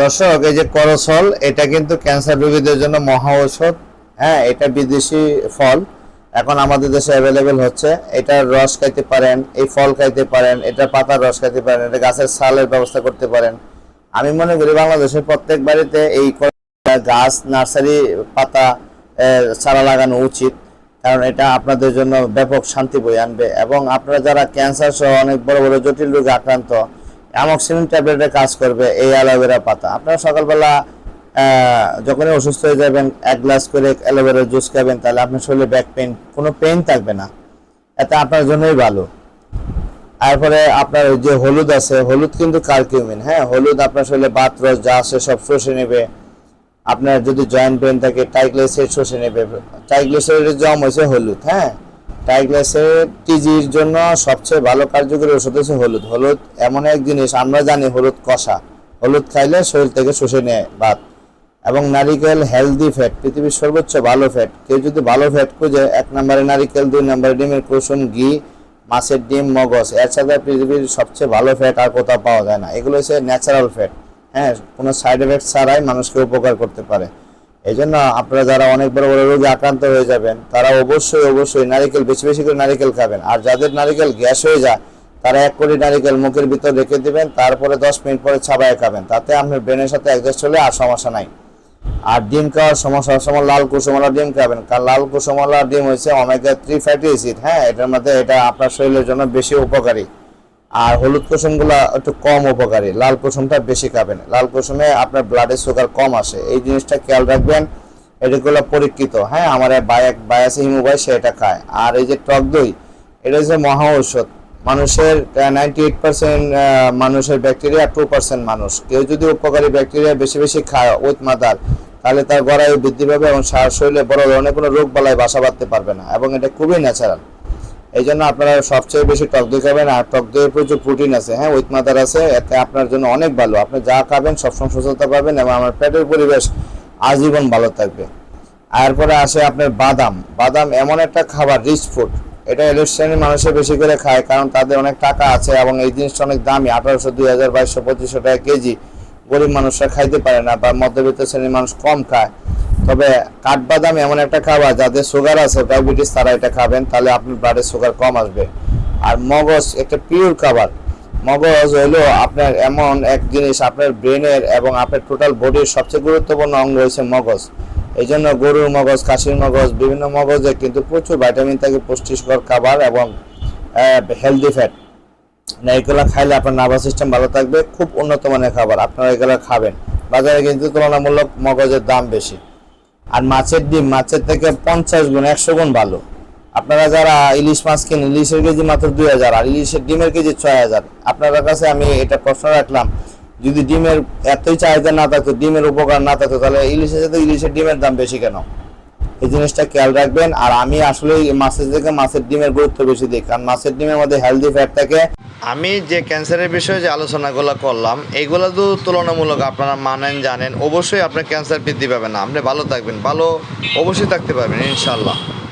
দর্শক, এই যে করসল এটা কিন্তু ক্যান্সার রোগীদের জন্য মহা ঔষধ। হ্যাঁ এটা বিদেশি ফল। এখন আমাদের দেশে অ্যাভেলেবেল হচ্ছে। এটার রস খাইতে পারেন, এই ফল খাইতে পারেন, এটা পাতার রস খাইতে পারেন, এটা গাছের সালের ব্যবস্থা করতে পারেন। আমি মনে করি বাংলাদেশের প্রত্যেক বাড়িতে এই গাছ, নার্সারি, পাতা চারা লাগানো উচিত। কারণ এটা আপনাদের জন্য ব্যাপক শান্তি বই আনবে। এবং আপনারা যারা ক্যান্সার সহ অনেক বড় বড় জটিল রোগে আক্রান্ত অ্যামক্সিলিন ট্যাবলেটে কাজ করবে এই অ্যালোভেরা পাতা। আপনারা সকালবেলা যখনই অসুস্থ হয়ে যাবেন, এক গ্লাস করে অ্যালোভেরা জুস খাবেন, তাহলে আপনার শরীরে ব্যাক পেন কোনো পেন থাকবে না। এটা আপনার জন্যই ভালো। তারপরে আপনার যে হলুদ আছে, হলুদ কিন্তু কার্কিউমিন হ্যাঁ? হলুদ আপনার শরীরে বাত রস যা আছে সব শুষে নেবে। আপনার যদি জয়েন্ট পেন থাকে টাইগ্লাইসাইড শুষে নেবে। টাইগ্লাইসাইডের জম হয়েছে হলুদ হ্যাঁ? টাইগ্লাইসাইড টিজির জন্য সবচেয়ে ভালো কার্যকরী ওষুধ হচ্ছে হলুদ। হলুদ এমন এক জিনিস, আমরা জানি হলুদ কষা। হলুদ খাইলে শরীর থেকে শুষে নেয় বাত এবং নারিকেল হেলদি ফ্যাট পৃথিবীর সর্বোচ্চ ভালো ফ্যাট কেউ যদি ভালো ফ্যাট খুঁজে, এক নম্বরে নারিকেল, দুই নম্বরে ডিমের কুসুম, ঘি, মাছের ডিম, মগজ। এছাড়া পৃথিবীর সবচেয়ে ভালো ফ্যাট আর কোথাও পাওয়া যায় না। এগুলো হচ্ছে ন্যাচারাল ফ্যাট হ্যাঁ কোনো সাইড এফেক্ট ছাড়াই মানুষকে উপকার করতে পারে। এই জন্য আপনারা যারা অনেক বড় বড় রোগে আক্রান্ত হয়ে যাবেন, তারা অবশ্যই অবশ্যই নারিকেল, বেশি বেশি করে নারিকেল খাবেন। আর যাদের নারিকেল গ্যাস হয়ে যায়, তারা এক কোটি নারিকেল মুখের ভিতর রেখে দিবেন, তারপরে দশ মিনিট পরে ছাবায় খাবেন। তাতে আপনার ব্রেনের সাথে অ্যাডজাস্ট হলে আর সমস্যা নাই। আর ডিম খাওয়ার সমস্যা সময় লাল কুসুমলা ডিম খাবেন। কারণ লাল কুসুমলা ডিম হচ্ছে অমেগা থ্রি ফ্যাটি অ্যাসিড হ্যাঁ? এটার মধ্যে এটা আপনার শরীরের জন্য বেশি উপকারী। আর হলুদ কুসুমগুলো একটু কম উপকারী। লাল কুসুমটা বেশি খাবেন। লাল কুসুমে আপনার ব্লাডে সুগার কম আসে। এই জিনিসটা খেয়াল রাখবেন এটাগুলো পরীক্ষিত। হ্যাঁ আমার এক ভাই এক ভাই আছে, হিমু ভাই, সে এটা খায়। আর এই যে টক দই, এটা হচ্ছে মহা ঔষধ। মানুষের নাইনটি এইট পার্সেন্ট মানুষের ব্যাকটেরিয়া টু পার্সেন্ট মানুষ। কেউ যদি উপকারী ব্যাকটেরিয়া বেশি বেশি খায় উইথ মাদার তাহলে তার গড়ায়ু বৃদ্ধি পাবে এবং শরীরে বড় ধরনের কোনো রোগ বালায় বাসা বাঁধতে পারবে না। এবং এটা খুবই ন্যাচারাল এই জন্য আপনারা সবচেয়ে বেশি টক দই খাবেন আর টক দইয়ে প্রচুর প্রোটিন আছে। হ্যাঁ উইথ মাদার আছে, এতে আপনার জন্য অনেক ভালো। আপনি যা খাবেন সবসময় সুস্থতা পাবেন এবং আমার পেটের পরিবেশ আজীবন ভালো থাকবে। এরপরে আসে আপনার বাদাম। বাদাম এমন একটা খাবার রিচ ফুড এটা এলিট শ্রেণির মানুষের বেশি করে খায় কারণ তাদের অনেক টাকা আছে এবং এই জিনিসটা অনেক দামি। আঠারোশো, দুই হাজার, বাইশশো, পঁচিশশো টাকা কেজি। গরিব মানুষরা খাইতে পারে না বা মধ্যবিত্ত শ্রেণির মানুষ কম খায়। তবে কাঠবাদাম এমন একটা খাবার যাদের সুগার আছে ডায়াবেটিস তারা এটা খাবেন, তাহলে আপনার ব্লাডে সুগার কম আসবে। আর মগজ একটা পিওর খাবার। মগজ হলো আপনার এমন এক জিনিস, আপনার ব্রেনের এবং আপনার টোটাল বডির সবচেয়ে গুরুত্বপূর্ণ অঙ্গ হচ্ছে মগজ। এই জন্য গরুর মগজ, খাসির মগজ, বিভিন্ন মগজে কিন্তু প্রচুর ভাইটামিন থাকে, পুষ্টিকর খাবার এবং হেলদি ফ্যাট না, এগুলো খাইলে আপনার নার্ভাস সিস্টেম ভালো থাকবে, খুব উন্নত মানের খাবার, আপনারা এগুলো খাবেন। বাজারে কিন্তু তুলনামূলক মগজের দাম বেশি। আর মাছের ডিম, মাছের থেকে পঞ্চাশ গুণ, একশো গুণ ভালো। আপনারা যারা ইলিশ মাছ কিনেন, ইলিশের কেজি মাত্র দুই হাজার, আর ইলিশের ডিমের কেজি ছয় হাজার। আপনাদের কাছে আমি এটা প্রশ্ন রাখলাম, যদি ডিমের এতই চাহিদা না থাকতো ডিমের উপকার না থাকতো তাহলে ইলিশের সাথে ইলিশের ডিমের দাম বেশি কেন? এই জিনিসটা খেয়াল রাখবেন, আর আমি আসলে মাছের থেকে মাছের ডিমের গুরুত্ব বেশি দিই, কারণ মাছের ডিমের মধ্যে হেলদি ফ্যাট থাকে আমি যে ক্যান্সারের বিষয়ে যে আলোচনাগুলো করলাম এইগুলো তো তুলনামূলক আপনারা মানেন, জানেন। অবশ্যই আপনার ক্যান্সার বৃদ্ধি পাবে না। আপনি ভালো থাকবেন। ভালো অবশ্যই থাকতে পারবেন ইনশাল্লাহ